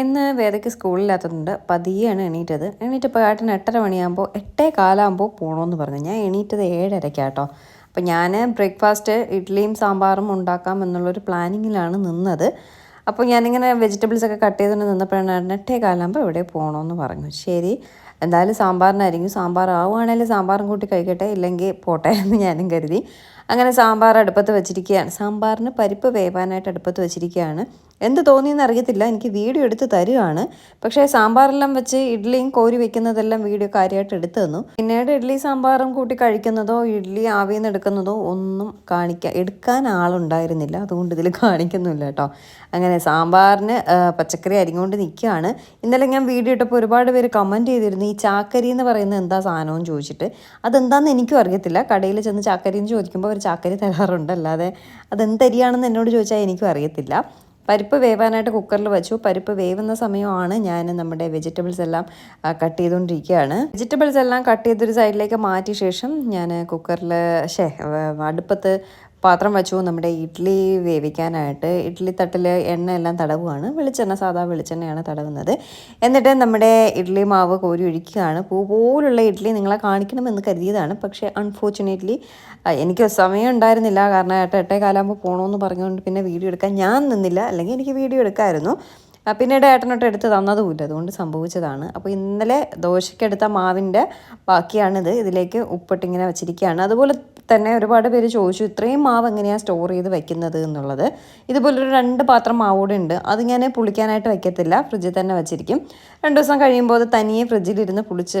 ഇന്ന് വേദയ്ക്ക് സ്കൂളില്ലാത്തതുകൊണ്ട് പതിയാണ് എണീറ്റത്. എണീറ്റപ്പോൾ ഏട്ടൻ എട്ടര മണിയാകുമ്പോൾ എട്ടേ കാലാകുമ്പോൾ പോകണമെന്ന് പറഞ്ഞു. ഞാൻ എണീറ്റത് ഏഴരയ്ക്കാട്ടോ. അപ്പോൾ ഞാൻ ബ്രേക്ക്ഫാസ്റ്റ് ഇഡ്ഡലിയും സാമ്പാറും ഉണ്ടാക്കാം എന്നുള്ളൊരു പ്ലാനിങ്ങിലാണ് നിന്നത്. അപ്പോൾ ഞാനിങ്ങനെ വെജിറ്റബിൾസ് ഒക്കെ കട്ട് ചെയ്തുകൊണ്ട് നിന്നപ്പോഴാണ് എട്ടേ കാലാകുമ്പോൾ എവിടെ പോകണമെന്ന് പറഞ്ഞു. ശരി എന്തായാലും സാമ്പാറിനായിരിക്കും. സാമ്പാർ ആവുകയാണെങ്കിൽ സാമ്പാറും കൂട്ടി കഴിക്കട്ടെ ഇല്ലെങ്കിൽ പോട്ടെ എന്ന് ഞാനും കരുതി. അങ്ങനെ സാമ്പാർ അടുപ്പത്ത് വെച്ചിരിക്കുകയാണ്. സാമ്പാറിന് പരിപ്പ് വേവാനായിട്ട് അടുപ്പത്ത് വെച്ചിരിക്കുകയാണ്. എന്ത് തോന്നിയെന്ന് അറിയത്തില്ല. എനിക്ക് വീഡിയോ എടുത്ത് തരുവാണ്. പക്ഷേ സാമ്പാറെല്ലാം വെച്ച് ഇഡ്ഡലിയും കോരി വെക്കുന്നതെല്ലാം വീഡിയോ കാര്യമായിട്ട് എടുത്തു തന്നു. പിന്നീട് ഇഡ്ഡലി സാമ്പാറും കൂട്ടി കഴിക്കുന്നതോ ഇഡ്ഡലി ആവിയിൽ നിന്ന് എടുക്കുന്നതോ ഒന്നും കാണിക്കാൻ എടുക്കാൻ ആളുണ്ടായിരുന്നില്ല. അതുകൊണ്ട് ഇതിൽ കാണിക്കുന്നില്ല കേട്ടോ അങ്ങനെ സാമ്പാറിന് പച്ചക്കറി അരിഞ്ഞുകൊണ്ട് നിൽക്കുകയാണ് ഇന്നലെ ഞാൻ വീഡിയോ ഇട്ടപ്പോൾ ഒരുപാട് പേര് കമന്റ് ചെയ്തിരുന്നു ഈ ചാക്കരി എന്ന് പറയുന്നത് എന്താ സാധനവും ചോദിച്ചിട്ട്? അതെന്താണെന്ന് എനിക്കും അറിയത്തില്ല. കടയിൽ ചെന്ന് ചാക്കരി എന്ന് ചോദിക്കുമ്പോൾ അവർ ചാക്കരി തരാറുണ്ട്. അല്ലാതെ അതെന്തരിയാണെന്ന് എന്നോട് ചോദിച്ചാൽ എനിക്കും അറിയത്തില്ല. പരിപ്പ് വേവാനായിട്ട് കുക്കറിൽ വെച്ചു. പരിപ്പ് വേവുന്ന സമയമാണ് ഞാൻ നമ്മുടെ വെജിറ്റബിൾസ് എല്ലാം കട്ട് ചെയ്തുകൊണ്ടിരിക്കുകയാണ്. വെജിറ്റബിൾസ് എല്ലാം കട്ട് ചെയ്തൊരു സൈഡിലേക്ക് മാറ്റിയ ശേഷം ഞാൻ കുക്കറിൽ ഷേ അടുപ്പത്ത് പാത്രം വെച്ചു നമ്മുടെ ഇഡ്ഡലി വേവിക്കാനായിട്ട്. ഇഡ്ഡലി തട്ടിൽ എണ്ണ എല്ലാം തടവുകയാണ് വെളിച്ചെണ്ണ സാധാ വെളിച്ചെണ്ണയാണ് തടവുന്നത്. എന്നിട്ട് നമ്മുടെ ഇഡ്ഡലി മാവ് കോരി ഒഴിക്കുകയാണ്. പൂ പോലുള്ള ഇഡ്ഡലി നിങ്ങളെ കാണിക്കണമെന്ന് കരുതിയതാണ്. പക്ഷേ അൺഫോർച്ചുനേറ്റ്ലി എനിക്ക് സമയം ഉണ്ടായിരുന്നില്ല. കാരണം ഏട്ട എട്ടേ കാലാകുമ്പോൾ പോകണമെന്ന് പറഞ്ഞുകൊണ്ട് പിന്നെ വീഡിയോ എടുക്കാൻ ഞാൻ നിന്നില്ല. അല്ലെങ്കിൽ എനിക്ക് വീഡിയോ എടുക്കാമായിരുന്നു പിന്നീട് ഏട്ടനോട്ട് എടുത്ത് തന്നതുമില്ല. അതുകൊണ്ട് സംഭവിച്ചതാണ്. അപ്പോൾ ഇന്നലെ ദോശയ്ക്കെടുത്ത മാവിന്റെ ബാക്കിയാണിത്. ഇതിലേക്ക് ഉപ്പിട്ടിങ്ങനെ വെച്ചിരിക്കുകയാണ്. അതുപോലെ തന്നെ ഒരുപാട് പേര് ചോദിച്ചു ഇത്രയും മാവ് എങ്ങനെയാണ് സ്റ്റോർ ചെയ്ത് വെക്കുന്നത്? എന്നുള്ളത്. ഇതുപോലൊരു രണ്ട് പാത്രം മാവൂടെ ഉണ്ട്. അത് ഞാൻ പുളിക്കാനായിട്ട് വെക്കത്തില്ല. ഫ്രിഡ്ജിൽ തന്നെ വെച്ചിരിക്കും. രണ്ട് ദിവസം കഴിയുമ്പോൾ അത് തനിയെ ഫ്രിഡ്ജിലിരുന്ന് പുളിച്ച്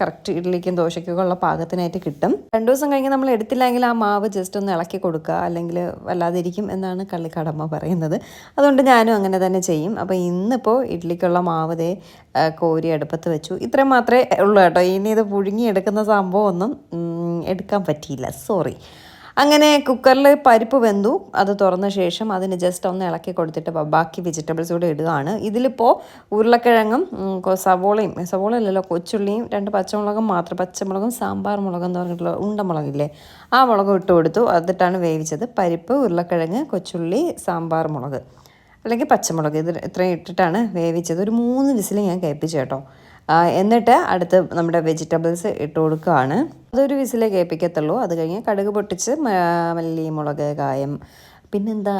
കറക്റ്റ് ഇഡ്ഡലിക്കും ദോശയ്ക്കൊക്കെ ഉള്ള പാകത്തിനായിട്ട് കിട്ടും. രണ്ട് ദിവസം കഴിഞ്ഞ് നമ്മൾ എടുത്തില്ലെങ്കിൽ ആ മാവ് ജസ്റ്റ് ഒന്ന് ഇളക്കി കൊടുക്കുക. അല്ലെങ്കിൽ വല്ലാതിരിക്കും എന്നാണ് കള്ളിക്കടമ്മ പറയുന്നത്. അതുകൊണ്ട് ഞാനും അങ്ങനെ തന്നെ ചെയ്യും. അപ്പോൾ ഇന്നിപ്പോൾ ഇഡ്ഡലിക്കുള്ള മാവ് ദേ കോരി അടുപ്പത്ത് വെച്ചു. ഇത്രയും മാത്രമേ ഉള്ളൂ കേട്ടോ. ഇനി ഇത് പുഴുങ്ങി എടുക്കുന്ന സംഭവം ഒന്നും എടുക്കാൻ പറ്റിയില്ല. സോറി അങ്ങനെ കുക്കറിൽ പരിപ്പ് വെന്തു. അത് തുറന്ന ശേഷം അതിന് ജസ്റ്റ് ഒന്ന് ഇളക്കി കൊടുത്തിട്ട് ബാക്കി വെജിറ്റബിൾസ് കൂടെ ഇടുകയാണ്. ഇതിലിപ്പോൾ ഉരുളക്കിഴങ്ങും സവോളയും സവോള അല്ലല്ലോ കൊച്ചുള്ളിയും രണ്ട് പച്ചമുളകും മാത്രം പച്ചമുളകും സാമ്പാർ മുളകും എന്ന് പറഞ്ഞിട്ടുള്ള ഉണ്ടമുളകില്ലേ ആ മുളകും ഇട്ട് കൊടുത്തു. അതിട്ടാണ് വേവിച്ചത്. പരിപ്പ് ഉരുളക്കിഴങ്ങ് കൊച്ചുള്ളി സാമ്പാർ മുളക്. അല്ലെങ്കിൽ പച്ചമുളക് ഇത് ഇത്രയും ഇട്ടിട്ടാണ് വേവിച്ചത്. ഒരു മൂന്ന് വിസിൽ ഞാൻ കേൾപ്പിച്ചു കേട്ടോ. എന്നിട്ട് അടുത്ത് നമ്മുടെ വെജിറ്റബിൾസ് ഇട്ട് കൊടുക്കുകയാണ്. അതൊരു വിസിലേ കേൾപ്പിക്കത്തുള്ളൂ. അത് കഴിഞ്ഞ് കടുക് പൊട്ടിച്ച് മല്ലി മുളക് കായം പിന്നെന്താ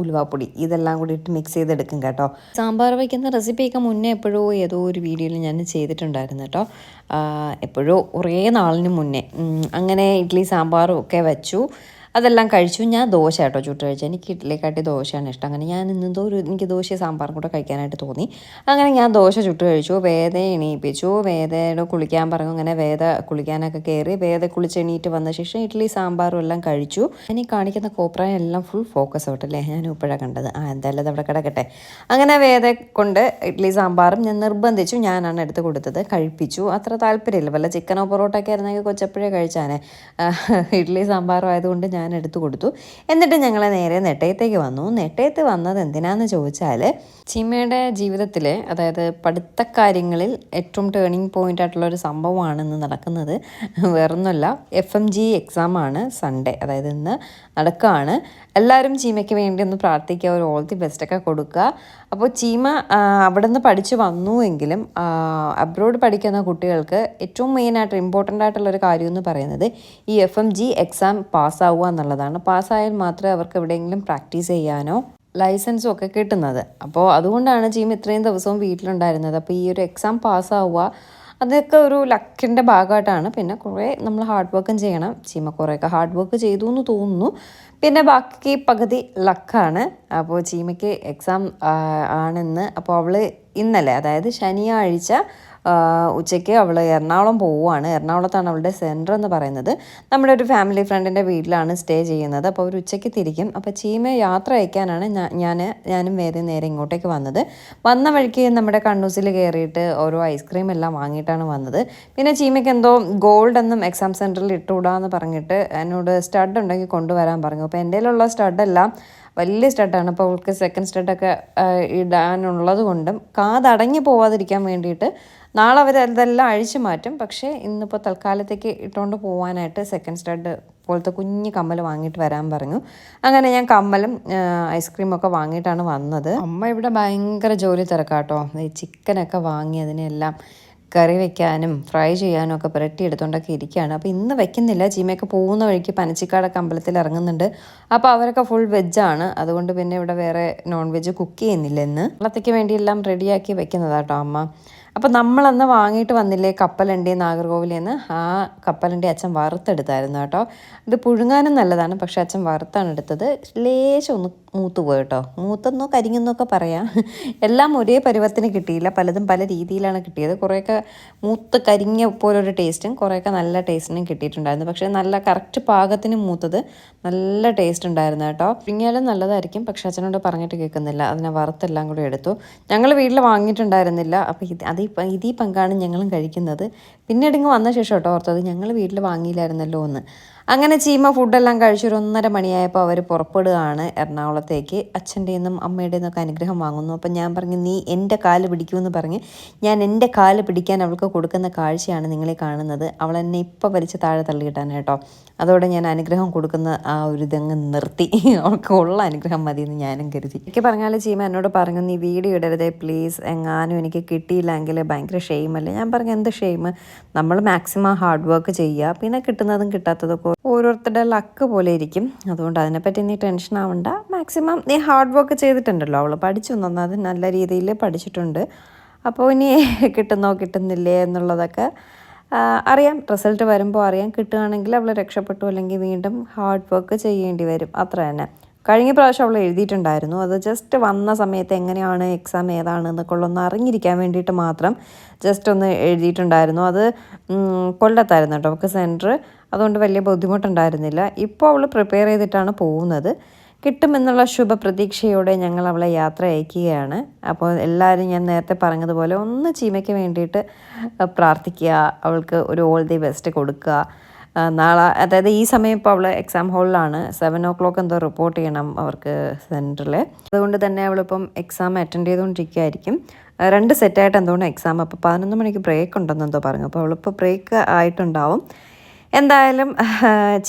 ഉലുവാപ്പൊടി ഇതെല്ലാം കൂടി ഇട്ട് മിക്സ് ചെയ്തെടുക്കും കേട്ടോ. സാമ്പാർ വയ്ക്കുന്ന റെസിപ്പിയൊക്കെ മുന്നേ എപ്പോഴോ ഏതോ ഒരു വീഡിയോയിൽ ഞാൻ ചെയ്തിട്ടുണ്ടായിരുന്നു കേട്ടോ. എപ്പോഴോ കുറേ നാളിന് മുന്നേ. അങ്ങനെ ഇഡ്ഡലി സാമ്പാറും ഒക്കെ വെച്ചു. അതെല്ലാം കഴിച്ചു. ഞാൻ ദോശ കേട്ടോ ചുട്ട് കഴിച്ചത്. എനിക്ക് ഇഡ്ഡലിക്കാട്ടി ദോശയാണ് ഇഷ്ടം. അങ്ങനെ ഞാൻ ഇന്നെന്തോ ഒരു എനിക്ക് ദോശ സാമ്പാറും കൂടെ കഴിക്കാനായിട്ട് തോന്നി. അങ്ങനെ ഞാൻ ദോശ ചുട്ട് കഴിച്ചു. വേദയെ എണീപ്പിച്ചു. വേദയോട് കുളിക്കാൻ പറഞ്ഞു. അങ്ങനെ വേദ കുളിക്കാനൊക്കെ കയറി വേദ കുളിച്ച് എണീറ്റ് വന്ന ശേഷം ഇഡ്ഡലി സാമ്പാറും എല്ലാം കഴിച്ചു. ഇനി കാണിക്കുന്ന കോപ്രായം എല്ലാം ഫുൾ ഫോക്കസ് ഔട്ടല്ലേ ഞാൻ ഇപ്പോഴാണ് കണ്ടത്. ആ എന്തായാലും അത് അവിടെ കിടക്കട്ടെ. അങ്ങനെ വേദ കൊണ്ട് ഇഡ്ഡലി സാമ്പാറും ഞാൻ നിർബന്ധിച്ചു. ഞാനാണ് എടുത്ത് കൊടുത്തത്. കഴിപ്പിച്ചു. അത്ര താല്പര്യമില്ല. വല്ല ചിക്കനോ പൊറോട്ടയൊക്കെ ആയിരുന്നെങ്കിൽ കൊച്ചപ്പോഴേ കഴിച്ചാനേ. ഇഡ്ഡലി സാമ്പാറും ആയതുകൊണ്ട് ഞാൻ എടുത്തു കൊടുത്തു. എന്നിട്ട് ഞങ്ങൾ നേരെ നെട്ടയത്തേക്ക് വന്നു. നെട്ടയത്ത് വന്നത് എന്തിനാന്ന് ചോദിച്ചാൽ ചിമ്മയുടെ ജീവിതത്തിൽ അതായത് പഠിത്ത കാര്യങ്ങളിൽ ഏറ്റവും ടേണിംഗ് പോയിന്റ് ആയിട്ടുള്ള ഒരു സംഭവമാണ് ഇന്ന് നടക്കുന്നത് വേറൊന്നുമല്ല. എഫ് എം ജി എക്സാമാണ് സൺഡേ അതായത് ഇന്ന് നടക്കുകയാണ് എല്ലാവരും ചീമയ്ക്ക് വേണ്ടി ഒന്ന് പ്രാർത്ഥിക്കുക. ഒരു ഓൾ ദി ബെസ്റ്റൊക്കെ കൊടുക്കുക. അപ്പോൾ ചീമ അവിടെ നിന്ന് പഠിച്ച് വന്നുവെങ്കിലും അബ്രോഡ് പഠിക്കുന്ന കുട്ടികൾക്ക് ഏറ്റവും മെയിനായിട്ട് ഇമ്പോർട്ടന്റ് ആയിട്ടുള്ള ഒരു കാര്യം എന്ന് പറയുന്നത് ഈ എഫ് എം ജി എക്സാം പാസ്സാവുക എന്നുള്ളതാണ്. പാസ്സായാൽ മാത്രമേ അവർക്ക് എവിടെയെങ്കിലും പ്രാക്ടീസ് ചെയ്യാനോ ലൈസൻസും ഒക്കെ കിട്ടുന്നത്. അപ്പോൾ അതുകൊണ്ടാണ് ചീമ ഇത്രയും ദിവസവും വീട്ടിലുണ്ടായിരുന്നത്. അപ്പോൾ ഈ ഒരു എക്സാം പാസ്സാവുക അതൊക്കെ ഒരു ലക്കിന്റെ ഭാഗമായിട്ടാണ്. പിന്നെ കുറേ നമ്മൾ ഹാർഡ് വർക്കും ചെയ്യണം. ചീമ കുറേയൊക്കെ ഹാർഡ് വർക്ക് ചെയ്തു എന്ന് തോന്നുന്നു. പിന്നെ ബാക്കി പകുതി ലക്കാണ്. അപ്പോൾ ചീമയ്ക്ക് എക്സാം ആണെന്ന്. അപ്പോൾ അവൾ ഇന്നലെ അതായത് ശനിയാഴ്ച ഉച്ചയ്ക്ക് അവൾ എറണാകുളം പോവുകയാണ് എറണാകുളത്താണ് അവളുടെ സെന്റർ എന്ന് പറയുന്നത്. നമ്മുടെ ഒരു ഫാമിലി ഫ്രണ്ടിന്റെ വീട്ടിലാണ് സ്റ്റേ ചെയ്യുന്നത്. അപ്പോൾ അവർ ഉച്ചയ്ക്ക് തിരിക്കും. അപ്പോൾ ചീമ യാത്ര അയക്കാനാണ് ഞാൻ ഞാനും വേറെ നേരെ ഇങ്ങോട്ടേക്ക് വന്നത്. വന്ന വഴിക്ക് നമ്മുടെ കണ്ണൂസിൽ കയറിയിട്ട് ഓരോ ഐസ്ക്രീം എല്ലാം വാങ്ങിയിട്ടാണ് വന്നത്. പിന്നെ ചീമയ്ക്ക് എന്തോ ഗോൾഡ് എന്നും എക്സാം സെന്ററിൽ ഇട്ടുകൂടാന്ന് പറഞ്ഞിട്ട് എന്നോട് സ്റ്റഡ് ഉണ്ടെങ്കിൽ കൊണ്ടുവരാൻ പറഞ്ഞു. അപ്പോൾ എന്റെ സ്റ്റഡെല്ലാം വലിയ സ്റ്റഡാണ് അപ്പോൾ അവൾക്ക് സെക്കൻഡ് സ്റ്റഡൊക്കെ ഇടാനുള്ളത് കൊണ്ടും കാതടങ്ങി പോവാതിരിക്കാൻ വേണ്ടിയിട്ട് നാളെ അവർ അതെല്ലാം അഴിച്ചു മാറ്റും. പക്ഷേ ഇന്നിപ്പോൾ തൽക്കാലത്തേക്ക് ഇട്ടുകൊണ്ട് പോകാനായിട്ട് സെക്കൻഡ് സ്റ്റഡ് പോലത്തെ കുഞ്ഞ് കമ്മൽ വാങ്ങിയിട്ട് വരാൻ പറഞ്ഞു. അങ്ങനെ ഞാൻ കമ്മലും ഐസ്ക്രീമൊക്കെ വാങ്ങിയിട്ടാണ് വന്നത്. അമ്മ ഇവിടെ ഭയങ്കര ജോലി തിരക്കാട്ടോ. ഈ ചിക്കനൊക്കെ വാങ്ങി അതിനെല്ലാം കറി വെക്കാനും ഫ്രൈ ചെയ്യാനും ഒക്കെ പുരട്ടി എടുത്തുകൊണ്ടൊക്കെ ഇരിക്കുകയാണ് അപ്പോൾ ഇന്ന് വെക്കുന്നില്ല. ചീമയൊക്കെ പോകുന്ന വഴിക്ക് പനച്ചിക്കാടൊക്കെ അമ്പലത്തിൽ ഇറങ്ങുന്നുണ്ട്. അപ്പോൾ അവരൊക്കെ ഫുൾ വെജാണ് അതുകൊണ്ട് പിന്നെ ഇവിടെ വേറെ നോൺ വെജ് കുക്ക് ചെയ്യുന്നില്ല ഇന്ന്. വെള്ളത്തേക്ക് വേണ്ടി എല്ലാം റെഡിയാക്കി വെക്കുന്നതാട്ടോ അമ്മ. അപ്പോൾ നമ്മളന്ന് വാങ്ങിയിട്ട് വന്നില്ലേ കപ്പലണ്ടി നാഗർകോവിലിൽ നിന്ന് ആ കപ്പലണ്ടി അച്ഛൻ വറുത്തെടുത്തായിരുന്നു കേട്ടോ ഇത് പുഴുങ്ങാനും നല്ലതാണ്. പക്ഷേ അച്ഛൻ വറുത്താണ് എടുത്തത്. ലേശം ഒന്ന് മൂത്ത് പോയി കേട്ടോ മൂത്തെന്നോ കരിങ്ങെന്നൊക്കെ പറയാം. എല്ലാം ഒരേ പരുവത്തിന് കിട്ടിയില്ല. പലതും പല രീതിയിലാണ് കിട്ടിയത്. കുറേയൊക്കെ മൂത്ത് കരിഞ്ഞ പോലൊരു ടേസ്റ്റും കുറേയൊക്കെ നല്ല ടേസ്റ്റിനും കിട്ടിയിട്ടുണ്ടായിരുന്നു. പക്ഷേ നല്ല കറക്റ്റ് പാകത്തിന് മൂത്തത് നല്ല ടേസ്റ്റ് ഉണ്ടായിരുന്നു കേട്ടോ. പിങ്ങിയാലും നല്ലതായിരിക്കും. പക്ഷേ അച്ഛനോട് പറഞ്ഞിട്ട് കേൾക്കുന്നില്ല. അതിനെ വറുത്തെല്ലാം കൂടി എടുത്തു. ഞങ്ങൾ വീട്ടിൽ വാങ്ങിയിട്ടുണ്ടായിരുന്നില്ല. അപ്പോൾ ഇത് അത് ഇതീ പങ്കാണ് ഞങ്ങളും കഴിക്കുന്നത്. പിന്നീട് ഇങ്ങ് വന്ന ശേഷം കേട്ടോ ഓർത്തത്. ഞങ്ങൾ വീട്ടിൽ വാങ്ങിയില്ലായിരുന്നല്ലോ എന്ന്. അങ്ങനെ ചീമ ഫുഡെല്ലാം കഴിച്ചൊരു ഒന്നര മണിയായപ്പോൾ അവർ പുറപ്പെടുകയാണ് എറണാകുളത്തേക്ക് അച്ഛന്റെ നിന്നും അമ്മയുടെ നിന്നൊക്കെ അനുഗ്രഹം വാങ്ങുന്നു. അപ്പം ഞാൻ പറഞ്ഞു നീ എന്റെ കാൽ പിടിക്കുമെന്ന് പറഞ്ഞ് ഞാൻ എന്റെ കാൽ പിടിക്കാൻ അവൾക്ക് കൊടുക്കുന്ന കാഴ്ചയാണ് നിങ്ങളെ കാണുന്നത്. അവൾ എന്നെ ഇപ്പം വലിച്ച് താഴെ തള്ളിയിട്ടാണ് കേട്ടോ. അതോടെ ഞാൻ അനുഗ്രഹം കൊടുക്കുന്ന ആ ഒരു ഇതങ്ങ് നിർത്തി. അവൾക്ക് ഉള്ള അനുഗ്രഹം മതി എന്ന് ഞാനും കരുതി. എനിക്ക് പറഞ്ഞാൽ ചീമ എന്നോട് പറഞ്ഞു നീ വീഡിയോ ഇടരുതേ പ്ലീസ്. എങ്ങാനും എനിക്ക് കിട്ടിയില്ലെങ്കിൽ ഭയങ്കര ഷെയിമല്ലേ? ഞാൻ പറഞ്ഞു എന്ത് ഷെയിം നമ്മൾ മാക്സിമം ഹാർഡ് വർക്ക് ചെയ്യുക. പിന്നെ കിട്ടുന്നതും കിട്ടാത്തതൊക്കെ ഓരോരുത്തരുടെ ലക്ക് പോലെ ഇരിക്കും. അതുകൊണ്ട് അതിനെപ്പറ്റി നീ ടെൻഷൻ ആവണ്ട. മാക്സിമം നീ ഹാർഡ് വർക്ക് ചെയ്തിട്ടുണ്ടല്ലോ അവൾ പഠിച്ചു നന്നത് നല്ല രീതിയിൽ പഠിച്ചിട്ടുണ്ട്. അപ്പോൾ ഇനി കിട്ടുന്നോ കിട്ടുന്നില്ലേ എന്നുള്ളതൊക്കെ അറിയാം. റിസൾട്ട് വരുമ്പോൾ അറിയാം. കിട്ടുകയാണെങ്കിൽ അവൾ രക്ഷപ്പെട്ടു അല്ലെങ്കിൽ വീണ്ടും ഹാർഡ് വർക്ക് ചെയ്യേണ്ടി വരും. അത്ര തന്നെ. കഴിഞ്ഞ പ്രാവശ്യം അവൾ എഴുതിയിട്ടുണ്ടായിരുന്നു. അത് ജസ്റ്റ് വന്ന സമയത്ത് എങ്ങനെയാണ് എക്സാം ഏതാണ് എന്നൊക്കെ ഒന്ന് അറിഞ്ഞിരിക്കാൻ വേണ്ടിയിട്ട് മാത്രം ജസ്റ്റ് ഒന്ന് എഴുതിയിട്ടുണ്ടായിരുന്നു. അത് കൊല്ലത്തായിരുന്നു കേട്ടോ. അവൾക്ക് സെന്റർ അതുകൊണ്ട് വലിയ ബുദ്ധിമുട്ടുണ്ടായിരുന്നില്ല. ഇപ്പോൾ അവൾ പ്രിപ്പയർ ചെയ്തിട്ടാണ് പോകുന്നത്. കിട്ടുമെന്നുള്ള ശുഭപ്രതീക്ഷയോടെ ഞങ്ങൾ അവളെ യാത്ര അയക്കുകയാണ്. അപ്പോൾ എല്ലാവരും ഞാൻ നേരത്തെ പറഞ്ഞതുപോലെ ഒന്ന് ചീമയ്ക്ക് വേണ്ടിയിട്ട് പ്രാർത്ഥിക്കുക അവൾക്ക് ഒരു ഓൾ ദി ബെസ്റ്റ് കൊടുക്കുക. നാളെ അതായത് ഈ സമയം ഇപ്പോൾ അവൾ എക്സാം ഹോളിലാണ് സെവൻ ഓ ക്ലോക്ക് എന്തോ റിപ്പോർട്ട് ചെയ്യണം അവർക്ക് സെന്ററിൽ അതുകൊണ്ട് തന്നെ അവളിപ്പം എക്സാം അറ്റൻഡ് ചെയ്തുകൊണ്ടിരിക്കുകയായിരിക്കും. രണ്ട് സെറ്റായിട്ട് എന്തുകൊണ്ട് എക്സാം അപ്പോൾ പതിനൊന്ന് മണിക്ക് ബ്രേക്ക് ഉണ്ടെന്നെന്തോ പറഞ്ഞു. അപ്പോൾ അവളിപ്പോൾ ബ്രേക്ക് ആയിട്ടുണ്ടാവും. എന്തായാലും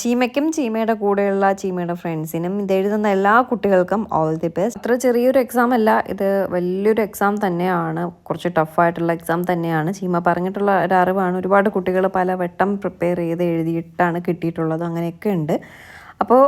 ചീമയ്ക്കും ചീമയുടെ കൂടെയുള്ള ചീമയുടെ ഫ്രണ്ട്സിനും ഇത് എഴുതുന്ന എല്ലാ കുട്ടികൾക്കും ഓൾ ദി ബെസ്റ്റ് അത്ര ചെറിയൊരു എക്സാം അല്ല ഇത് വലിയൊരു എക്സാം തന്നെയാണ് കുറച്ച് ടഫായിട്ടുള്ള എക്സാം തന്നെയാണ്. ചീമ പറഞ്ഞിട്ടുള്ള ഒരു അറിവാണ് ഒരുപാട് കുട്ടികൾ പല വട്ടം പ്രിപ്പയർ ചെയ്ത് എഴുതിയിട്ടാണ് കിട്ടിയിട്ടുള്ളത്. അങ്ങനെയൊക്കെ ഉണ്ട്. അപ്പോൾ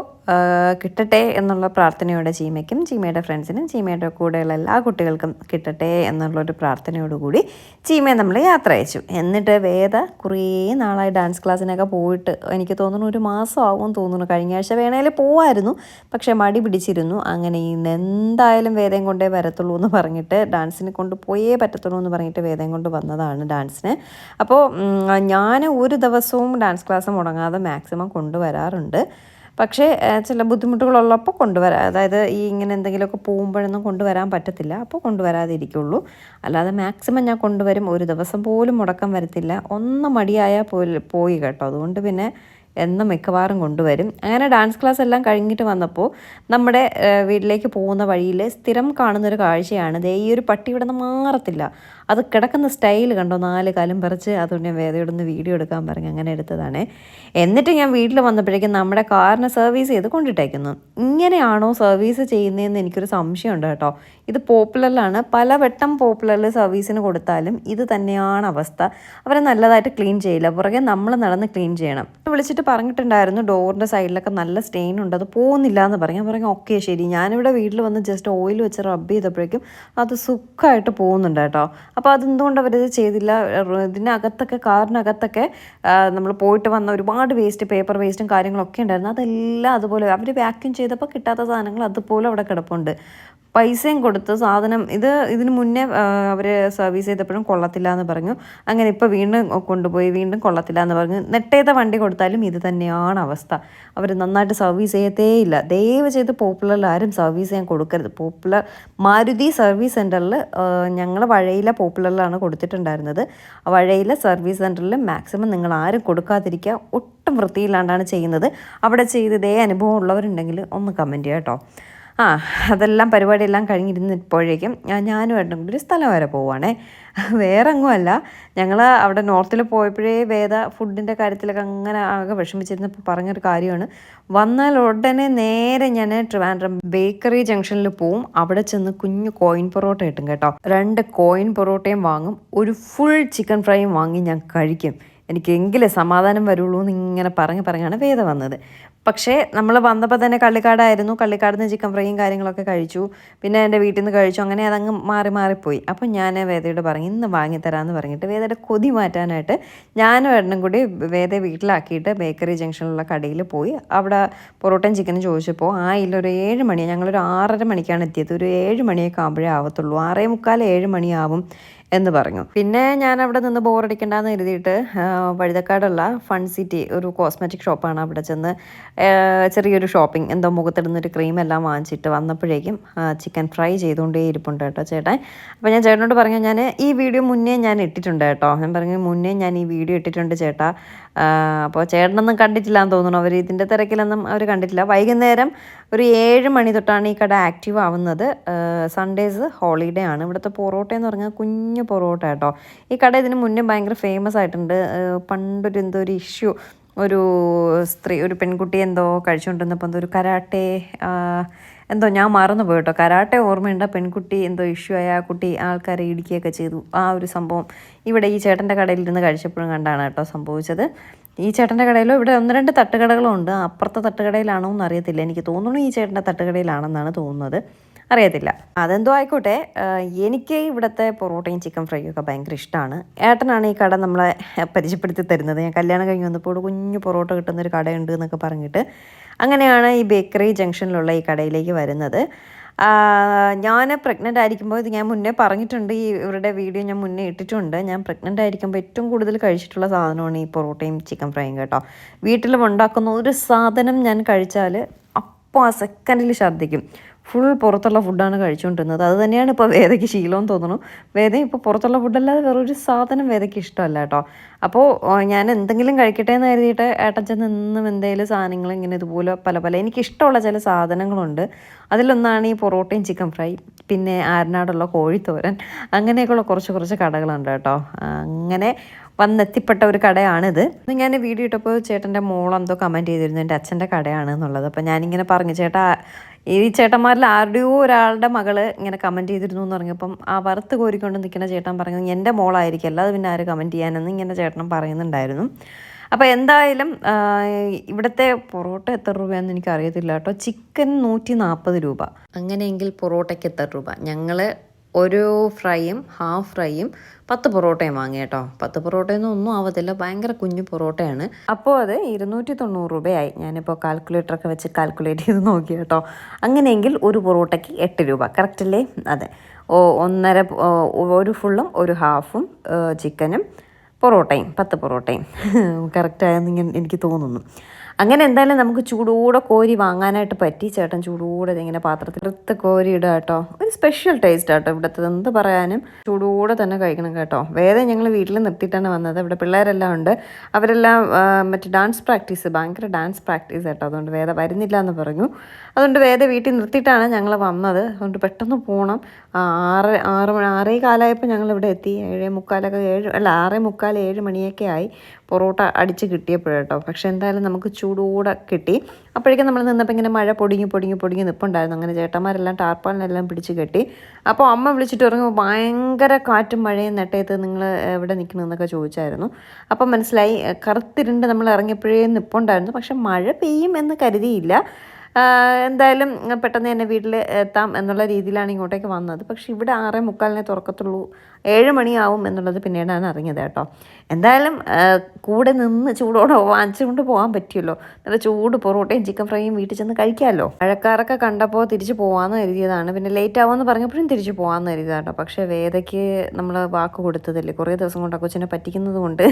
കിട്ടട്ടെ എന്നുള്ള പ്രാർത്ഥനയോടെ ചീമയ്ക്കും ചീമയുടെ ഫ്രണ്ട്സിനും ചീമയുടെ കൂടെയുള്ള എല്ലാ കുട്ടികൾക്കും കിട്ടട്ടെ എന്നുള്ളൊരു പ്രാർത്ഥനയോടുകൂടി ചീമയെ നമ്മൾ യാത്ര അയച്ചു എന്നിട്ട് വേദ കുറേ നാളായി ഡാൻസ് ക്ലാസ്സിനൊക്കെ പോയിട്ട് എനിക്ക് തോന്നുന്നു ഒരു മാസം ആവും തോന്നുന്നു. കഴിഞ്ഞ ആഴ്ച വേണേൽ പോവായിരുന്നു. പക്ഷേ മടി പിടിച്ചിരുന്നു. അങ്ങനെ ഇന്ന് എന്തായാലും വേദം കൊണ്ടേ വരത്തുള്ളൂ എന്ന് പറഞ്ഞിട്ട് ഡാൻസിന് കൊണ്ട് പോയേ പറ്റത്തുള്ളൂ എന്ന് പറഞ്ഞിട്ട് വേദം കൊണ്ട് വന്നതാണ് ഡാൻസിന് അപ്പോൾ ഞാൻ ഒരു ദിവസവും ഡാൻസ് ക്ലാസ് മുടങ്ങാതെ മാക്സിമം കൊണ്ടുവരാറുണ്ട്. പക്ഷേ ചില ബുദ്ധിമുട്ടുകളുള്ളപ്പോൾ കൊണ്ടുവരാം. അതായത് ഈ ഇങ്ങനെ എന്തെങ്കിലുമൊക്കെ പോകുമ്പോഴൊന്നും കൊണ്ടുവരാൻ പറ്റത്തില്ല. അപ്പോൾ കൊണ്ടുവരാതിരിക്കുള്ളൂ. അല്ലാതെ മാക്സിമം ഞാൻ കൊണ്ടുവരും. ഒരു ദിവസം പോലും മുടക്കം വരത്തില്ല. ഒന്ന് മടിയായാൽ പോയി കേട്ടോ. അതുകൊണ്ട് പിന്നെ എന്നും മിക്കവാറും കൊണ്ടുവരും. അങ്ങനെ ഡാൻസ് ക്ലാസ് എല്ലാം കഴിഞ്ഞിട്ട് വന്നപ്പോൾ നമ്മുടെ വീട്ടിലേക്ക് പോകുന്ന വഴിയിൽ സ്ഥിരം കാണുന്നൊരു കാഴ്ചയാണ്. ദേ ഈ ഒരു പട്ടി ഇവിടെ നിന്ന് മാറത്തില്ല. അത് കിടക്കുന്ന സ്റ്റൈൽ കണ്ടോ? നാല് കാലും പറിച്ച് അതുകൊണ്ട് ഞാൻ വേദയോടൊന്ന് വീഡിയോ എടുക്കാൻ പറഞ്ഞു അങ്ങനെ എടുത്തതാണ്. എന്നിട്ട് ഞാൻ വീട്ടിൽ വന്നപ്പോഴേക്കും നമ്മുടെ കാറിനെ സർവീസ് ചെയ്ത് കൊണ്ടിട്ടേക്കുന്നു. ഇങ്ങനെയാണോ സർവീസ് ചെയ്യുന്നതെന്ന് എനിക്കൊരു സംശയമുണ്ട് കേട്ടോ. ഇത് പോപ്പുലറിലാണ് പല വട്ടം പോപ്പുലറിൽ സർവീസിന് കൊടുത്താലും ഇത് തന്നെയാണ് അവസ്ഥ. അവരെ നല്ലതായിട്ട് ക്ലീൻ ചെയ്യില്ല. പുറകെ നമ്മൾ നടന്ന് ക്ലീൻ ചെയ്യണം. വിളിച്ചിട്ട് പറഞ്ഞിട്ടുണ്ടായിരുന്നു ഡോറിന്റെ സൈഡിലൊക്കെ നല്ല സ്റ്റെയിൻ ഉണ്ട് അത് പോകുന്നില്ല എന്ന് പറഞ്ഞു പറഞ്ഞു ഓക്കെ ശരി. ഞാനിവിടെ വീട്ടിൽ വന്ന് ജസ്റ്റ് ഓയിൽ വെച്ച് റബ്ബ് ചെയ്തപ്പോഴേക്കും അത് സുഖമായിട്ട് പോകുന്നുണ്ട് കേട്ടോ. അപ്പോൾ അതെന്തുകൊണ്ട് ഇത് ചെയ്തില്ല? ഇതിനകത്തൊക്കെ കാറിനകത്തൊക്കെ നമ്മൾ പോയിട്ട് വന്ന ഒരുപാട് വേസ്റ്റ് പേപ്പർ വേസ്റ്റും കാര്യങ്ങളൊക്കെ ഉണ്ടായിരുന്നു. അതെല്ലാം അതുപോലെ അവർ വാക്യൂം ചെയ്തപ്പോൾ കിട്ടാത്ത സാധനങ്ങൾ അതുപോലെ അവിടെ കിടപ്പുണ്ട്. പൈസയും കൊടുത്ത് സാധനം ഇത് ഇതിനു മുന്നേ അവർ സർവീസ് ചെയ്തപ്പോഴും കൊള്ളത്തില്ല എന്ന് പറഞ്ഞു. അങ്ങനെ ഇപ്പോൾ വീണ്ടും കൊണ്ടുപോയി വീണ്ടും കൊള്ളത്തില്ല എന്ന് പറഞ്ഞു. നെട്ടേത വണ്ടി കൊടുത്താലും ഇത് തന്നെയാണ് അവസ്ഥ. അവർ നന്നായിട്ട് സർവീസ് ചെയ്യത്തേ ഇല്ല. ദയവ് ചെയ്ത് പോപ്പുലറിൽ ആരും സർവീസ് ചെയ്യാൻ കൊടുക്കരുത്. പോപ്പുലർ മാരുതി സർവീസ് സെന്ററിൽ ഞങ്ങൾ വഴയിലെ പോപ്പുലറിലാണ് കൊടുത്തിട്ടുണ്ടായിരുന്നത്. വഴയിലെ സർവീസ് സെന്ററിൽ മാക്സിമം നിങ്ങൾ ആരും കൊടുക്കാതിരിക്കുക. ഒട്ടും വൃത്തിയില്ലാണ്ടാണ് ചെയ്യുന്നത്. അവിടെ ചെയ്ത് ഇതേ അനുഭവം ഉള്ളവരുണ്ടെങ്കിൽ ഒന്ന് കമന്റ് ചെയ്യാം കേട്ടോ. ആ അതെല്ലാം പരിപാടിയെല്ലാം കഴിഞ്ഞിരുന്നപ്പോഴേക്കും ഞാനും ഏട്ടനും കൂടി ഒരു സ്ഥലം വരെ പോവുകയാണേ വേറെ എങ്ങുമല്ല ഞങ്ങൾ അവിടെ നോർത്തിൽ പോയപ്പോഴേ വേദ ഫുഡിന്റെ കാര്യത്തിലൊക്കെ അങ്ങനെ ആകെ വിഷമിച്ചിരുന്നപ്പോൾ പറഞ്ഞൊരു കാര്യമാണ്. വന്നാൽ ഉടനെ നേരെ ഞാൻ ട്രിവാൻഡ്രം ബേക്കറി ജംഗ്ഷനിൽ പോവും. അവിടെ ചെന്ന് കുഞ്ഞു കോയിൻ പൊറോട്ട കിട്ടും കേട്ടോ. രണ്ട് കോയിൻ പൊറോട്ടയും വാങ്ങും. ഒരു ഫുൾ ചിക്കൻ ഫ്രൈയും വാങ്ങി ഞാൻ കഴിക്കും. എനിക്ക് എങ്കിലും സമാധാനം വരുള്ളൂ എന്ന് ഇങ്ങനെ പറഞ്ഞ് പറഞ്ഞാണ് വേദ വന്നത്. പക്ഷേ നമ്മൾ വന്നപ്പോൾ തന്നെ കള്ളിക്കാടായിരുന്നു. കള്ളിക്കാട് നിന്ന് ചിക്കൻ ഫ്രൈയും കാര്യങ്ങളൊക്കെ കഴിച്ചു. പിന്നെ എന്റെ വീട്ടിൽ നിന്ന് കഴിച്ചു. അങ്ങനെ അതങ്ങ് മാറി മാറിപ്പോയി. അപ്പോൾ ഞാൻ വേദയോട് പറഞ്ഞു ഇന്ന് വാങ്ങിത്തരാമെന്ന് പറഞ്ഞിട്ട് വേദയുടെ കൊതി മാറ്റാനായിട്ട് ഞാനും എണ്ണം കൂടി വേദയെ വീട്ടിലാക്കിയിട്ട് ബേക്കറി ജംഗ്ഷനിലുള്ള കടയിൽ പോയി. അവിടെ പൊറോട്ടയും ചിക്കനും ചോദിച്ചപ്പോൾ ആ ഇല്ല ഒരു ഏഴ് മണി ഞങ്ങളൊരു ആറര മണിക്കാണ് എത്തിയത്. ഒരു ഏഴ് മണിയൊക്കെ ആകുമ്പോഴേ ആവത്തുള്ളൂ. ആറേ മുക്കാൽ ഏഴ് മണിയാവും. എന്ന് പറഞ്ഞു. പിന്നെ ഞാൻ അവിടെ നിന്ന് ബോറടിക്കണ്ടെന്ന് കരുതിയിട്ട് ആ, വഴുതക്കാടുള്ള ഫൺ സിറ്റി ഒരു കോസ്മെറ്റിക് ഷോപ്പാണ് അവിടെ ചെന്ന് ചെറിയൊരു ഷോപ്പിംഗ് എന്തോ മുഖത്തിടുന്നൊരു ക്രീം എല്ലാം വാങ്ങിച്ചിട്ട് വന്നപ്പോഴേക്കും ചിക്കൻ ഫ്രൈ ചെയ്തുകൊണ്ടേ ഇരിപ്പുണ്ട് കേട്ടോ ചേട്ടൻ. അപ്പോൾ ഞാൻ ചേട്ടനോട് പറഞ്ഞു ഞാൻ ഈ വീഡിയോ മുന്നേ ഞാൻ ഇട്ടിട്ടുണ്ട് കേട്ടോ. ഞാൻ പറഞ്ഞു മുന്നേ ഞാൻ ഈ വീഡിയോ ഇട്ടിട്ടുണ്ട് ചേട്ടാ. അപ്പോൾ ചേട്ടനൊന്നും കണ്ടിട്ടില്ല എന്ന് തോന്നുന്നു. അവർ ഇതിന്റെ തിരക്കിലൊന്നും അവർ കണ്ടിട്ടില്ല. വൈകുന്നേരം ഒരു ഏഴ് മണി തൊട്ടാണ് ഈ കട ആക്റ്റീവ് ആവുന്നത്. സൺഡേസ് ഹോളിഡേ ആണ്. ഇവിടുത്തെ പൊറോട്ട എന്ന് പറഞ്ഞാൽ കുഞ്ഞു പൊറോട്ട കേട്ടോ. ഈ കട ഇതിന് മുന്നേ ഭയങ്കര ഫേമസ് ആയിട്ടുണ്ട്. പണ്ടൊരു എന്തോ ഒരു ഇഷ്യൂ ഒരു സ്ത്രീ ഒരു പെൺകുട്ടി എന്തോ കഴിച്ചുകൊണ്ടിരുന്നപ്പോൾ എന്തോ ഒരു കരാട്ടെ എന്തോ ഞാൻ മറന്നു പോയി കേട്ടോ. കരാട്ടെ ഓർമ്മയുണ്ട്. പെൺകുട്ടി എന്തോ ഇഷ്യൂ ആയ. ആ കുട്ടി ആൾക്കാരെ ഇടിക്കുകയൊക്കെ ചെയ്തു. ആ ഒരു സംഭവം ഇവിടെ ഈ ചേട്ടന്റെ കടയിൽ ഇരുന്ന് കഴിച്ചപ്പോഴും കണ്ടാണ് കേട്ടോ സംഭവിച്ചത്. ഈ ചേട്ടന്റെ കടയിലോ? ഇവിടെ ഒന്ന് രണ്ട് തട്ടുകടകളും ഉണ്ട്. അപ്പുറത്തെ തട്ടുകടയിലാണോ എന്ന് അറിയത്തില്ല. എനിക്ക് തോന്നുന്നു ഈ ചേട്ടന്റെ തട്ടുകടയിലാണെന്നാണ് തോന്നുന്നത്. അറിയത്തില്ല. അതെന്തോ ആയിക്കോട്ടെ. എനിക്ക് ഇവിടുത്തെ പൊറോട്ടയും ചിക്കൻ ഫ്രൈയും ഒക്കെ ഭയങ്കര ഇഷ്ടമാണ് ഏട്ടനാണ് ഈ കട നമ്മളെ പരിചയപ്പെടുത്തി തരുന്നത്. ഞാൻ കല്യാണം കഴിഞ്ഞ് വന്നപ്പോൾ കുഞ്ഞു പൊറോട്ട കിട്ടുന്നൊരു കടയുണ്ട് എന്നൊക്കെ പറഞ്ഞിട്ട് അങ്ങനെയാണ് ഈ ബേക്കറി ജംഗ്ഷനിലുള്ള ഈ കടയിലേക്ക് വരുന്നത്. ഞാൻ പ്രഗ്നന്റ് ആയിരിക്കുമ്പോൾ ഇത് ഞാൻ മുന്നേ പറഞ്ഞിട്ടുണ്ട്. ഈ ഇവരുടെ വീഡിയോ ഞാൻ മുന്നേ ഇട്ടിട്ടുണ്ട്. ഞാൻ പ്രഗ്നന്റ് ആയിരിക്കുമ്പോൾ ഏറ്റവും കൂടുതൽ കഴിച്ചിട്ടുള്ള സാധനമാണ് ഈ പൊറോട്ടയും ചിക്കൻ ഫ്രൈയും കേട്ടോ. വീട്ടിലും ഉണ്ടാക്കുന്ന ഒരു സാധനം ഞാൻ കഴിച്ചാൽ അപ്പോൾ ആ സെക്കൻഡിൽ ഛർദ്ദിക്കും. ഫുൾ പുറത്തുള്ള ഫുഡാണ് കഴിച്ചുകൊണ്ടിരുന്നത് അത് തന്നെയാണ് ഇപ്പോൾ വേദയ്ക്ക് ശീലമെന്ന് തോന്നുന്നു. വേദ ഇപ്പോൾ പുറത്തുള്ള ഫുഡല്ലാതെ വേറൊരു സാധനം വേദയ്ക്ക് ഇഷ്ടമല്ല കേട്ടോ. അപ്പോൾ ഞാൻ എന്തെങ്കിലും കഴിക്കട്ടെ എന്ന് കരുതിയിട്ട് ഏട്ടൻ ചെന്ന് എന്നും എന്തെങ്കിലും സാധനങ്ങൾ ഇങ്ങനെ ഇതുപോലെ പല പല എനിക്കിഷ്ടമുള്ള ചില സാധനങ്ങളുണ്ട്. അതിലൊന്നാണ് ഈ പൊറോട്ടയും ചിക്കൻ ഫ്രൈ പിന്നെ ആരനാടുള്ള കോഴിത്തോരൻ അങ്ങനെയൊക്കെയുള്ള കുറച്ച് കുറച്ച് കടകളുണ്ട് കേട്ടോ. അങ്ങനെ വന്നെത്തിപ്പെട്ട ഒരു കടയാണിത്. ഞാൻ വീഡിയോ ഇട്ടപ്പോൾ ചേട്ടന്റെ മോളെന്തോ കമന്റ് ചെയ്തിരുന്നു എന്റെ അച്ഛന്റെ കടയാണ് എന്നുള്ളത്. അപ്പോൾ ഞാനിങ്ങനെ പറഞ്ഞു ചേട്ടാ ഈ ചേട്ടന്മാരിൽ ആരുടെയോ ഒരാളുടെ മകൾ ഇങ്ങനെ കമന്റ് ചെയ്തിരുന്നു എന്ന് പറഞ്ഞപ്പം ആ വറുത്ത് കോരിക്കൊണ്ട് നിൽക്കുന്ന ചേട്ടൻ പറഞ്ഞു എന്റെ മോളായിരിക്കും. അല്ലാതെ പിന്നെ ആര് കമന്റ് ചെയ്യാനെന്ന് ഇങ്ങനെ ചേട്ടൻ പറയുന്നുണ്ടായിരുന്നു. അപ്പോൾ എന്തായാലും ഇവിടുത്തെ പൊറോട്ട എത്ര രൂപയാണെന്ന് എനിക്ക് അറിയത്തില്ല കേട്ടോ. ചിക്കൻ നൂറ്റി നാൽപ്പത് രൂപ. അങ്ങനെയെങ്കിൽ പൊറോട്ടയ്ക്ക് എത്ര രൂപ? ഞങ്ങൾ ഒരു ഫ്രൈയും ഹാഫ് ഫ്രൈയും പത്ത് പൊറോട്ടയും വാങ്ങി കേട്ടോ. പത്ത് പൊറോട്ടയൊന്നും ഒന്നും ആവത്തില്ല. ഭയങ്കര കുഞ്ഞു പൊറോട്ടയാണ്. അപ്പോൾ അത് ഇരുന്നൂറ്റി തൊണ്ണൂറ് രൂപയായി. ഞാനിപ്പോൾ കാൽക്കുലേറ്ററൊക്കെ വെച്ച് കാൽക്കുലേറ്റ് ചെയ്ത് നോക്കി കേട്ടോ. അങ്ങനെയെങ്കിൽ ഒരു പൊറോട്ടയ്ക്ക് എട്ട് രൂപ. കറക്റ്റ് അല്ലേ? അതെ. ഓ ഒന്നര ഒരു ഫുള്ളും ഒരു ഹാഫും ചിക്കനും പൊറോട്ടയും പത്ത് പൊറോട്ടയും. കറക്റ്റായെന്ന് ഇങ്ങനെ എനിക്ക് തോന്നുന്നു. അങ്ങനെ എന്തായാലും നമുക്ക് ചൂടോടെ കോരി വാങ്ങാനായിട്ട് പറ്റി. ചേട്ടൻ ചൂടോടെ ഇതിങ്ങനെ പാത്രത്തിൽ എടുത്ത് കോരി ഇടുക കേട്ടോ. ഒരു സ്പെഷ്യൽ ടേസ്റ്റ് ആട്ടോ ഇവിടുത്തെ എന്ത് പറയാനും. ചൂടോടെ തന്നെ കഴിക്കണം കേട്ടോ. വേറെ ഞങ്ങൾ വീട്ടിൽ നിർത്തിയിട്ടാണ് വന്നത്. ഇവിടെ പിള്ളേരെല്ലാം ഉണ്ട്. അവരെല്ലാം മറ്റേ ഡാൻസ് പ്രാക്ടീസ് ഭയങ്കര ഡാൻസ് പ്രാക്ടീസ് കേട്ടോ അതുകൊണ്ട് വേദ വരുന്നില്ല എന്ന് പറഞ്ഞു. അതുകൊണ്ട് വേദ വീട്ടിൽ നിർത്തിയിട്ടാണ് ഞങ്ങൾ വന്നത്. അതുകൊണ്ട് പെട്ടെന്ന് പോകണം ആറ് ആറ് മണി ആറേ കാലമായപ്പോൾ ഞങ്ങൾ ഇവിടെ എത്തി. ഏഴേ മുക്കാലൊക്കെ ഏഴ് അല്ല ആറേ മുക്കാൽ ഏഴ് മണിയൊക്കെ ആയി. പൊറോട്ട അടിച്ച് കിട്ടിയപ്പോഴേട്ടോ. പക്ഷെ എന്തായാലും നമുക്ക് ചൂടൂടെ കിട്ടി. അപ്പോഴേക്കും നമ്മൾ നിന്നപ്പോൾ ഇങ്ങനെ മഴ പൊടിങ്ങി പൊടിങ്ങി പൊടിങ്ങി നിൽപ്പുണ്ടായിരുന്നു അങ്ങനെ ചേട്ടന്മാരെല്ലാം ടാർപ്പാളിനെല്ലാം പിടിച്ച് കെട്ടി. അപ്പോൾ അമ്മ വിളിച്ചിട്ട് ഇറങ്ങുമ്പോൾ ഭയങ്കര കാറ്റും മഴയും നെട്ടയത്ത് നിങ്ങൾ എവിടെ നിൽക്കണമെന്നൊക്കെ ചോദിച്ചായിരുന്നു. അപ്പം മനസ്സിലായി കറുത്തിരുണ്ട് നമ്മൾ ഇറങ്ങിയപ്പോഴേ നിൽപ്പുണ്ടായിരുന്നു പക്ഷെ മഴ പെയ്യും എന്ന് കരുതിയില്ല. എന്തായാലും പെട്ടെന്ന് തന്നെ വീട്ടിൽ എത്താം എന്നുള്ള രീതിയിലാണ് ഇങ്ങോട്ടേക്ക് വന്നത്. പക്ഷെ ഇവിടെ ആറേ മുക്കാലിനെ തുറക്കത്തുള്ളൂ. ഏഴ് മണിയാവും എന്നുള്ളത് പിന്നീടാണ് അറിഞ്ഞത് കേട്ടോ. എന്തായാലും കൂടെ നിന്ന് ചൂടോടെ വാങ്ങിച്ചുകൊണ്ട് പോകാൻ പറ്റിയല്ലോ നല്ല ചൂട് പൊറോട്ടയും ചിക്കൻ ഫ്രൈയും വീട്ടിൽ ചെന്ന് കഴിക്കാമല്ലോ. മഴക്കാരൊക്കെ കണ്ടപ്പോൾ തിരിച്ചു പോകാമെന്ന് കരുതിയതാണ്. പിന്നെ ലേറ്റ് ആവുമെന്ന് പറഞ്ഞപ്പോഴും തിരിച്ച് പോകാമെന്ന് കരുതിയതാണ് കേട്ടോ. പക്ഷേ വേദയ്ക്ക് നമ്മൾ വാക്ക് കൊടുത്തതല്ലേ. കുറേ ദിവസം കൊണ്ട് കൊച്ചിനെ പറ്റിക്കുന്നത് കൊണ്ട്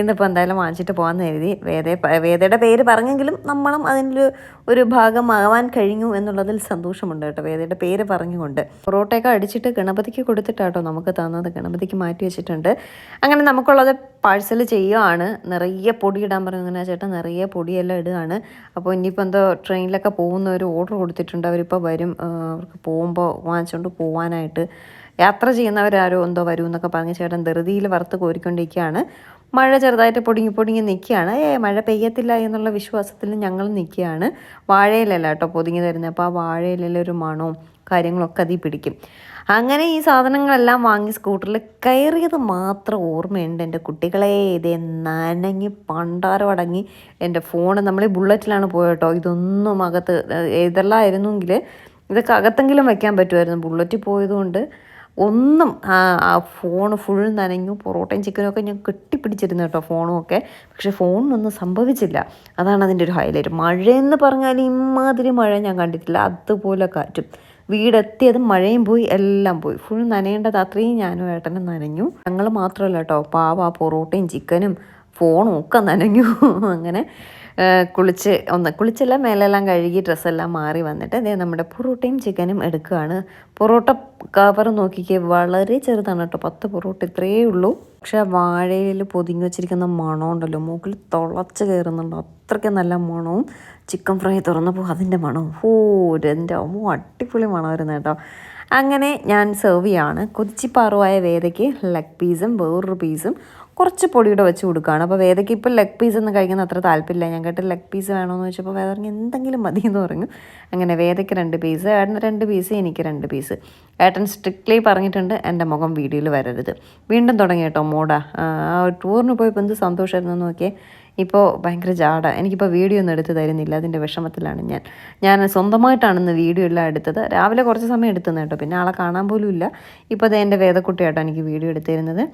ഇന്നിപ്പോൾ എന്തായാലും വാങ്ങിച്ചിട്ട് പോകാമെന്ന് കരുതി. വേദ വേദയുടെ പേര് പറഞ്ഞെങ്കിലും നമ്മളും അതിനൊരു ഒരു ഭാഗമാവാൻ കഴിഞ്ഞു എന്നുള്ളതിൽ സന്തോഷമുണ്ട് കേട്ടോ. വേദയുടെ പേര് പറഞ്ഞുകൊണ്ട് പൊറോട്ടയൊക്കെ അടിച്ചിട്ട് ഗണപതിക്ക് കൊടുത്തിട്ടാട്ടോ നമുക്ക് തന്നത്. ഗണപതിക്ക് മാറ്റി വെച്ചിട്ടുണ്ട്. അങ്ങനെ നമുക്കുള്ളത് പാഴ്സൽ ചെയ്യുകയാണ് നിറയെ പൊടി ഇടാൻ പറഞ്ഞു അങ്ങനെ ചേട്ടൻ നിറയെ പൊടിയെല്ലാം ഇടുകയാണ് അപ്പോൾ ഇനിയിപ്പോൾ എന്തോ ട്രെയിനിലൊക്കെ പോകുന്ന ഒരു ഓർഡർ കൊടുത്തിട്ടുണ്ട്. അവരിപ്പോൾ വരും. അവർക്ക് പോകുമ്പോൾ വാങ്ങിച്ചുകൊണ്ട് പോകാനായിട്ട് യാത്ര ചെയ്യുന്നവരാരോ എന്തോ വരും എന്നൊക്കെ പറഞ്ഞ് ചേട്ടൻ ധൃതിയിൽ വറുത്ത് കോരിക്കൊണ്ടിരിക്കുകയാണ്. മഴ ചെറുതായിട്ട് പൊടിങ്ങി പൊടിങ്ങി നിൽക്കുകയാണ്. ഏ മഴ പെയ്യത്തില്ല എന്നുള്ള വിശ്വാസത്തിൽ ഞങ്ങൾ നിൽക്കുകയാണ്. വാഴയിലല്ല കേട്ടോ പൊതിങ്ങി തരുന്നത്. അപ്പോൾ ആ വാഴയിലെല്ലാം ഒരു മണവും കാര്യങ്ങളൊക്കെ അതിൽ പിടിക്കും. അങ്ങനെ ഈ സാധനങ്ങളെല്ലാം വാങ്ങി സ്കൂട്ടറിൽ കയറിയത് മാത്രം ഓർമ്മയുണ്ട് എന്റെ കുട്ടികളെ. ഇത് നനഞ്ഞ് പണ്ടാരം അടങ്ങി എന്റെ ഫോൺ നമ്മൾ ബുള്ളറ്റിലാണ് പോയത് കേട്ടോ. ഇതൊന്നും അകത്ത് ഇതെല്ലാം ആയിരുന്നെങ്കിൽ ഇതൊക്കെ അകത്തെങ്കിലും വയ്ക്കാൻ പറ്റുമായിരുന്നു. ബുള്ളറ്റിൽ പോയതുകൊണ്ട് ഒന്നും ആ ഫോൺ ഫുൾ നനഞ്ഞു പൊറോട്ടയും ചിക്കനും ഒക്കെ ഞാൻ കെട്ടിപ്പിടിച്ചിരുന്നു കേട്ടോ ഫോണും ഒക്കെ. പക്ഷെ ഫോണിനൊന്നും സംഭവിച്ചില്ല. അതാണ് അതിന്റെ ഒരു ഹൈലൈറ്റ് മഴയെന്ന് പറഞ്ഞാൽ ഇമാതിരി മഴ ഞാൻ കണ്ടിട്ടില്ല. അതുപോലെ കാറ്റും. വീടെത്തിയത് മഴയും പോയി എല്ലാം പോയി. ഫുൾ നനയേണ്ടത് അത്രയും ഞാനും ഏട്ടനും നനഞ്ഞു. ഞങ്ങൾ മാത്രമല്ല കേട്ടോ പാവ പൊറോട്ടയും ചിക്കനും ഫോണും ഒക്കെ നനഞ്ഞു. അങ്ങനെ കുളിച്ച് ഒന്ന് കുളിച്ചെല്ലാം മേലെല്ലാം കഴുകി ഡ്രസ്സെല്ലാം മാറി വന്നിട്ട് അതേ നമ്മുടെ പൊറോട്ടയും ചിക്കനും എടുക്കുകയാണ്. പൊറോട്ട കവർ നോക്കിക്കേ വളരെ ചെറുതാണ് കേട്ടോ പത്ത് പൊറോട്ട ഇത്രയേ ഉള്ളൂ. പക്ഷെ വാഴയിൽ പൊതിഞ്ഞു വെച്ചിരിക്കുന്ന മണം ഉണ്ടല്ലോ മൂക്കിൽ തുളച്ച് കയറുന്നുണ്ട്. അത്രയ്ക്ക് നല്ല മണവും ചിക്കൻ ഫ്രൈ തുറന്നപ്പോൾ അതിന്റെ മണവും. ഓ എന്റെ അമ്മ അടിപൊളി മണമായിരുന്നു കേട്ടോ. അങ്ങനെ ഞാൻ സെർവ് ചെയ്യാണ്. കൊതിച്ചിപ്പാറുവായ വേദയ്ക്ക് ലെഗ് പീസും വേറൊരു പീസും കുറച്ച് പൊടിയുടെ വെച്ച് കൊടുക്കുകയാണ്. അപ്പോൾ വേദയ്ക്ക് ഇപ്പോൾ ലെഗ് പീസ് ഒന്നും കഴിക്കുന്ന അത്ര താല്പര്യമില്ല. ഞാൻ കേട്ട് ലെഗ് പീസ് വേണമെന്ന് വെച്ചപ്പോൾ വേദ പറഞ്ഞു എന്തെങ്കിലും മതി എന്ന് പറഞ്ഞു. അങ്ങനെ വേദയ്ക്ക് രണ്ട് പീസ് ഏട്ടന് രണ്ട് പീസ് എനിക്ക് രണ്ട് പീസ് ഏട്ടൻ സ്ട്രിക്ട്ലി പറഞ്ഞിട്ടുണ്ട് എന്റെ മുഖം വീഡിയോയിൽ വരരുത്. വീണ്ടും തുടങ്ങി കേട്ടോ മോഡ. ആ ടൂറിന് പോയപ്പോൾ എന്ത് സന്തോഷമായിരുന്നു നോക്കിയേ. ഇപ്പോൾ ഭയങ്കര ജാട. എനിക്കിപ്പോൾ വീഡിയോ ഒന്നും എടുത്ത് തരുന്നില്ല. അതിന്റെ വിഷമത്തിലാണ് ഞാൻ. ഞാൻ സ്വന്തമായിട്ടാണ് ഇന്ന് വീഡിയോ എല്ലാം എടുത്തത്. രാവിലെ കുറച്ച് സമയം എടുത്തു കേട്ടോ. പിന്നെ ആളെ കാണാൻ പോലും ഇല്ല. ഇപ്പോൾ അത് എന്റെ വേദക്കുട്ടിയാട്ടോ എനിക്ക് വീഡിയോ എടുത്തിരുന്നത്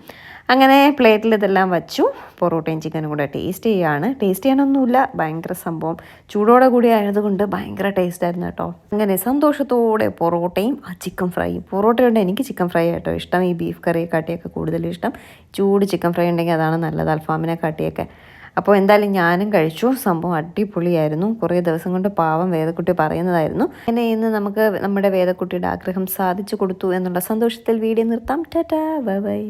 അങ്ങനെ പ്ലേറ്റിൽ ഇതെല്ലാം വച്ചു. പൊറോട്ടയും ചിക്കനും കൂടെ ടേസ്റ്റ് ചെയ്യുകയാണ് ടേസ്റ്റ് ചെയ്യാനൊന്നുമില്ല. ഭയങ്കര സംഭവം. ചൂടോടെ കൂടി ആയതുകൊണ്ട് ഭയങ്കര ടേസ്റ്റ് ആയിരുന്നു കേട്ടോ. അങ്ങനെ സന്തോഷത്തോടെ പൊറോട്ടയും ആ ചിക്കൻ ഫ്രൈ പൊറോട്ടയുണ്ട് എനിക്ക് ചിക്കൻ ഫ്രൈ കേട്ടോ ഇഷ്ടം. ഈ ബീഫ് കറിയെ കാട്ടിയൊക്കെ കൂടുതലും ഇഷ്ടം. ചൂട് ചിക്കൻ ഫ്രൈ ഉണ്ടെങ്കിൽ അതാണ് നല്ലത്. അൽഫാമിനെ കാട്ടിയൊക്കെ അപ്പോൾ എന്തായാലും ഞാനും കഴിച്ചു. സംഭവം അടിപൊളിയായിരുന്നു. കുറേ ദിവസം കൊണ്ട് പാവം വേദക്കുട്ടി പറയുന്നതായിരുന്നു. അങ്ങനെ ഇന്ന് നമുക്ക് നമ്മുടെ വേദക്കുട്ടിയുടെ ആഗ്രഹം സാധിച്ചു കൊടുത്തു എന്നുള്ള സന്തോഷത്തിൽ വീഡിയോ നിർത്താം. Tata bye